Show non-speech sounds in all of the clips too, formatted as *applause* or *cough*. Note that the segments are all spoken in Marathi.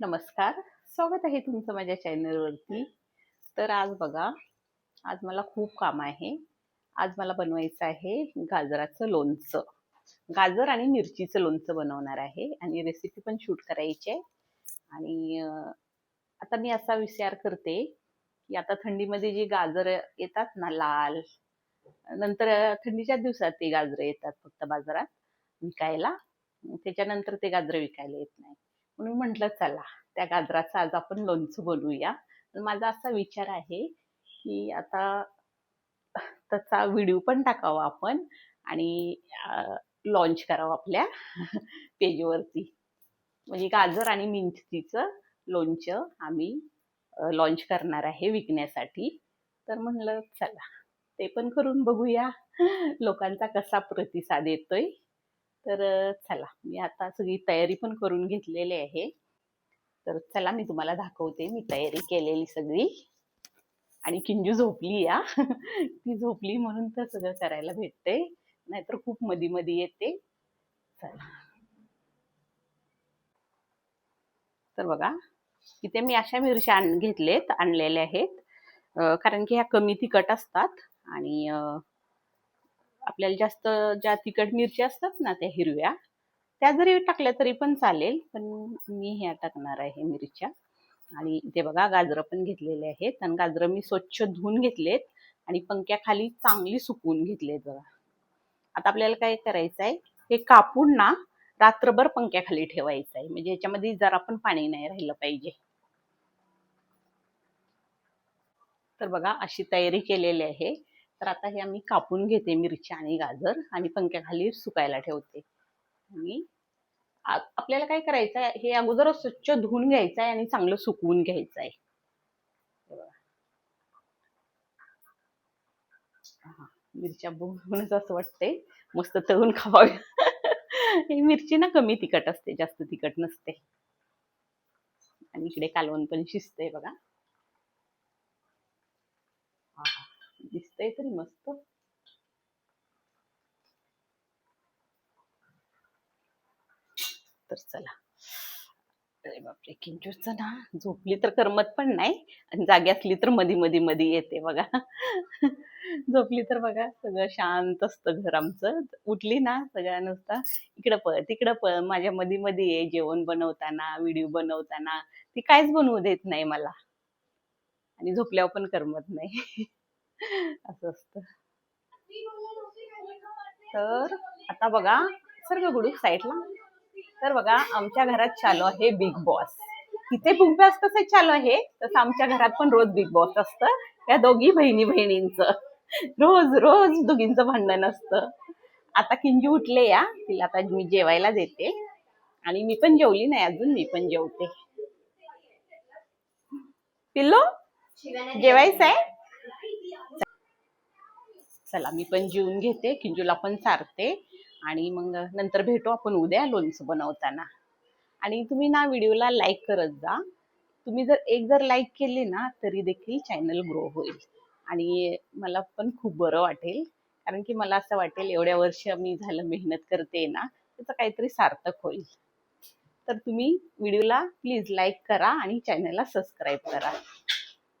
नमस्कार. स्वागत आहे तुमचं माझ्या चॅनलवरती. तर आज बघा आज मला खूप काम आहे. आज मला बनवायचं आहे गाजराचं लोणचं. गाजर आणि मिरचीचं लोणचं बनवणार आहे आणि रेसिपी पण शूट करायची आहे. आणि आता मी असा विचार करते की आता थंडीमध्ये जे गाजर येतात ना लाल नंतर थंडीच्या दिवसात ते गाजरं येतात फक्त बाजारात विकायला. त्याच्यानंतर ते गाजरं विकायला येत नाही. म्हणून म्हटलं चला त्या गाजराचं आज आपण लोणचं बनवूया. माझा असा विचार आहे की आता त्याचा व्हिडिओ पण टाकावा आपण आणि लॉन्च करावं आपल्या पेजवरती. म्हणजे गाजर आणि मिरचीचं लोणचं आम्ही लॉन्च करणार आहे विकण्यासाठी. तर म्हणलं चला ते पण करून बघूया. लोकांचा कसा प्रतिसाद येतोय. तर चला मी आता सगळी तयारी पण करून घेतलेली आहे. तर चला मी तुम्हाला दाखवते. मी तयारी केलेली सगळी. आणि किंजू झोपली या. *laughs* ती झोपली म्हणून तर सगळं करायला भेटते नाहीतर खूप मधी मधी येते. चला. तर बघा इथे मी अशा मिरच्या आण घेतलेत आणलेल्या आहेत. कारण की ह्या कमी तिखट असतात. आणि आपल्याला जास्त ज्या तिखट मिरच्या असतात ना त्या हिरव्या त्या जरी टाकल्या तरी पण चालेल पण मी ह्या टाकणार आहे मिरच्या. आणि इथे बघा गाजरं पण घेतलेले आहेत आणि गाजरं मी स्वच्छ धुवून घेतलेत आणि पंख्याखाली चांगली सुकवून घेतलेत बघा. आता आपल्याला काय करायचं आहे हे कापून ना रात्रभर पंख्याखाली ठेवायचं आहे म्हणजे याच्यामध्ये जरा पण पाणी नाही राहिलं पाहिजे. तर बघा अशी तयारी केलेली आहे. तर आता हे आम्ही कापून घेते मिरच्या आणि गाजर. आणि पंख्याखाली सुकायला ठेवते. आणि आपल्याला काय करायचं आहे? हे अगोदर स्वच्छ धुवून घ्यायचं आहे आणि चांगलं सुकवून घ्यायचं आहे. हा, मिरच्या बघूनच असं वाटतंय. मस्त तळून खावावी ही मिरची ना कमी तिखट असते जास्त तिखट नसते. आणि इकडे कालवण पण शिजतंय बघा आहा, दिसतंय तरी मस्त. तर चला. अरे बापरे किंचूरच ना झोपली तर करमत पण नाही आणि जागी असली तर मधी मधी मधी येते बघा. झोपली तर बघा सगळं शांत असतं घर आमचं. उठली ना सगळ्या नुसता इकडं पळ तिकडं पळ माझ्या मधी मधी ये जेवण बनवताना व्हिडिओ बनवताना ती काहीच बनवू देत नाही मला. आणि झोपल्यावर पण करमत नाही. असं असतं. तर आता बघा सर्व गुडूक साईडला. तर बघा आमच्या घरात चालू आहे बिग बॉस तिथे बिग बॉस कसं चालू आहे तसं आमच्या घरात पण रोज बिग बॉस असतं. त्या दोघी बहिणी बहिणींचं रोज रोज दोघींचं भांडण असतं. आता किंजू उठले या. तिला आता मी जेवायला देते. आणि मी पण जेवली नाही अजून मी पण जेवते. पिल्लो जेवायचं आहे चला मी पण जेवून घेते किंजूला पण सारते आणि मग नंतर भेटू आपण उद्या लोणचं बनवताना. आणि तुम्ही ना व्हिडिओला लाईक करत जा. तुम्ही जर एक जर लाईक केली ना तरी देखील चॅनल ग्रो होईल. आणि मला पण खूप बरं वाटेल. कारण की मला असं वाटेल एवढ्या वर्ष मी झालं मेहनत करते ना त्याचं काहीतरी सार्थक होईल. तर तुम्ही व्हिडिओला प्लीज लाईक करा आणि चॅनलला सबस्क्राईब करा.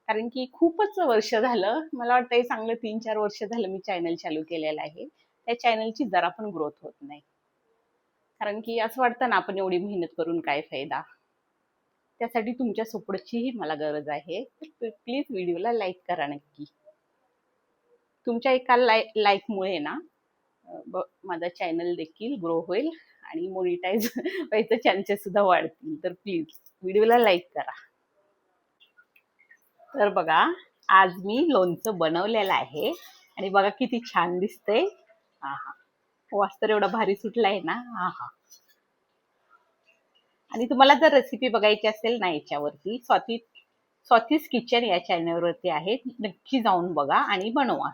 कारण की खूपच वर्ष झालं मला वाटतं चांगलं तीन चार वर्ष झालं मी चॅनल चालू केलेलं आहे. त्या चॅनलची जरा पण ग्रोथ होत नाही. कारण की असं वाटतं ना आपण एवढी मेहनत करून काय फायदा? त्यासाठी तुमच्या सपोर्टचीही मला गरज आहे. तर प्लीज व्हिडिओला लाईक करा नक्की. तुमच्या एका लाय लाईकमुळे ना माझा चॅनल देखील ग्रो होईल आणि मोनिटाईज *laughs* व्हायचं चान्सेस सुद्धा वाढतील. तर प्लीज व्हिडिओला लाईक करा. तर बघा आज मी लोणचं बनवलेलं आहे. आणि बघा किती छान दिसतंय. हा हा वास तर एवढा भारी सुटलाय ना. हा हा आणि तुम्हाला जर रेसिपी बघायची असेल ना याच्यावरती स्वाती स्वातीज किचन या चॅनलवरती आहे नक्की जाऊन बघा आणि बनवा.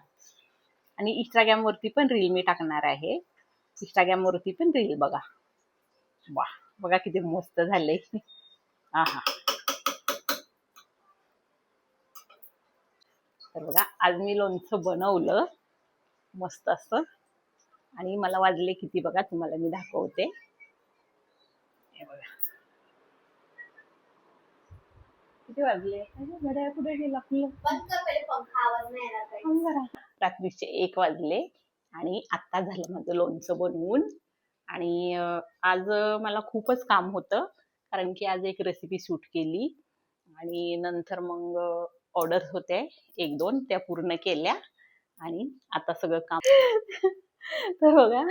आणि इंस्टाग्राम वरती पण रील मी टाकणार आहे. इंस्टाग्राम वरती पण रील बघा. वा बघा किती मस्त झालंय. हा हा तर बघा आज मी लोणचं बनवलं. मस्त असं. आणि मला वाजले किती बघा तुम्हाला मी दाखवते. हे बघा. किती वाजले? घड्याळ कुठे गेलं? आपलं. रात्रीचे एक वाजले आणि आत्ता झालं माझं लोणचं बनवून. आणि आज मला खूपच काम होतं कारण की आज एक रेसिपी शूट केली. आणि नंतर मग ऑर्डर होते. एक दोन त्या पूर्ण केल्या आणि आता सगळं काम *laughs* तर बघा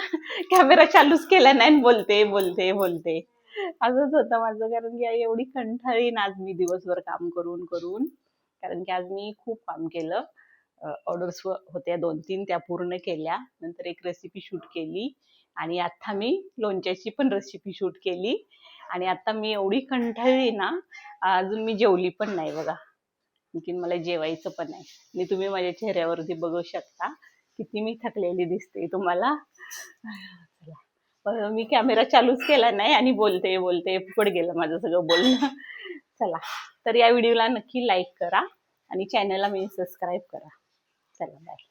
कॅमेरा चालूच केला नाही बोलते बोलते बोलते. असंच होतं माझं कारण की आई एवढी कंठाळीन आज मी दिवसभर काम करून करून. कारण की आज मी खूप काम केलं. ऑर्डर्स होत्या दोन तीन त्या पूर्ण केल्या. नंतर एक रेसिपी शूट केली आणि आता मी लोणच्याची पण रेसिपी शूट केली. आणि आता मी एवढी कंठाळी ना अजून मी जेवली पण नाही बघा. आणखीन मला जेवायचं पण नाही आणि तुम्ही माझ्या चेहऱ्यावरती बघू शकता किती मी थकलेली दिसते तुम्हाला. चला. मी कॅमेरा चालूच केला नाही आणि बोलते बोलते फुकट गेलं माझं सगळं बोलणं. चला. तर या व्हिडिओला नक्की लाईक करा आणि चॅनलला मी सबस्क्राईब करा. चला बाय